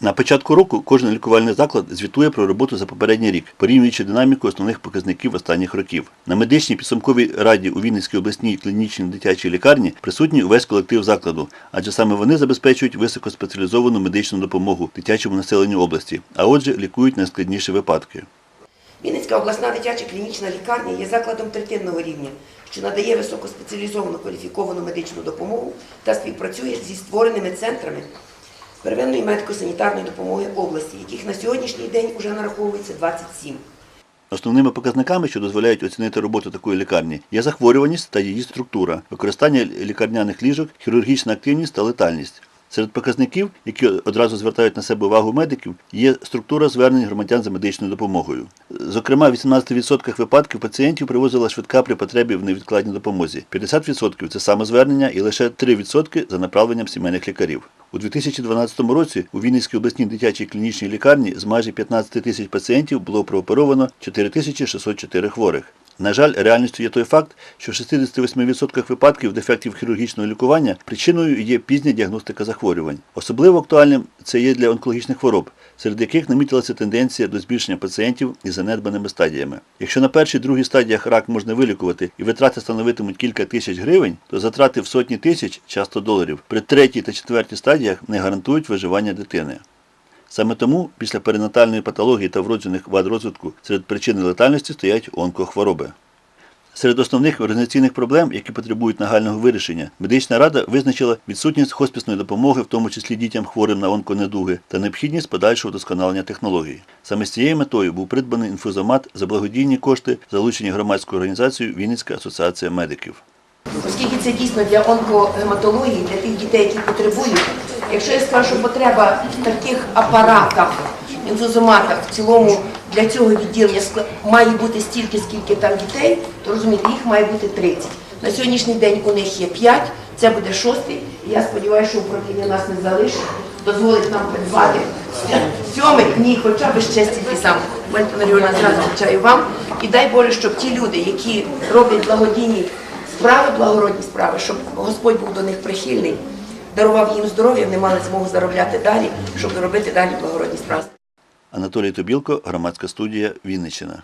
На початку року кожен лікувальний заклад звітує про роботу за попередній рік, порівнюючи динаміку основних показників останніх років. На медичній підсумковій раді у Вінницькій обласній клінічній дитячій лікарні присутній увесь колектив закладу, адже саме вони забезпечують високоспеціалізовану медичну допомогу дитячому населенню області, а отже лікують найскладніші випадки. Вінницька обласна дитяча клінічна лікарня є закладом третинного рівня, що надає високоспеціалізовану кваліфіковану медичну допомогу та співпрацює зі створеними центрами первинної медико-санітарної допомоги області, яких на сьогоднішній день вже нараховується 27. Основними показниками, що дозволяють оцінити роботу такої лікарні, є захворюваність та її структура, використання лікарняних ліжок, хірургічна активність та летальність. Серед показників, які одразу звертають на себе увагу медиків, є структура звернень громадян за медичною допомогою. Зокрема, в 18% випадків пацієнтів привозила швидка при потребі в невідкладній допомозі. 50% – це самозвернення і лише 3% за направленням сімейних лікарів. У 2012 році у Вінницькій обласній дитячій клінічній лікарні з майже 15 тисяч пацієнтів було прооперовано 4604 хворих. На жаль, реальністю є той факт, що в 68% випадків дефектів хірургічного лікування причиною є пізня діагностика захворювань. Особливо актуальним це є для онкологічних хвороб, серед яких намітилася тенденція до збільшення пацієнтів із занедбаними стадіями. Якщо на першій другій стадіях рак можна вилікувати і витрати становитимуть кілька тисяч гривень, то затрати в сотні тисяч, часто доларів, при третій та четвертій стадіях не гарантують виживання дитини. Саме тому після перинатальної патології та вроджених вад розвитку серед причин летальності стоять онкохвороби. Серед основних організаційних проблем, які потребують нагального вирішення, медична рада визначила відсутність хоспісної допомоги, в тому числі дітям хворим на онконедуги, та необхідність подальшого вдосконалення технологій. Саме з цією метою був придбаний інфузомат за благодійні кошти, залучені громадською організацією Вінницька асоціація медиків. Оскільки це дійсно для онкогематології, для тих дітей, які потребують. Якщо я скажу, що потреба в таких апаратах, інфузоматах в цілому для цього відділення має бути стільки, скільки там дітей, то розумієте, їх має бути 30. На сьогоднішній день у них є 5, це буде шостий. І я сподіваюся, що управління нас не залишить, дозволить нам придбати сьомий, ні, хоча б ще стільки сам. Валентина Григорівна, зразу вам. І дай Боже, щоб ті люди, які роблять благодійні справи, благородні справи, щоб Господь був до них прихильний, дарував їм здоров'я, вони мали змогу заробляти далі, щоб робити далі благородні справи. Анатолій Тобілко, громадська студія Вінниччина.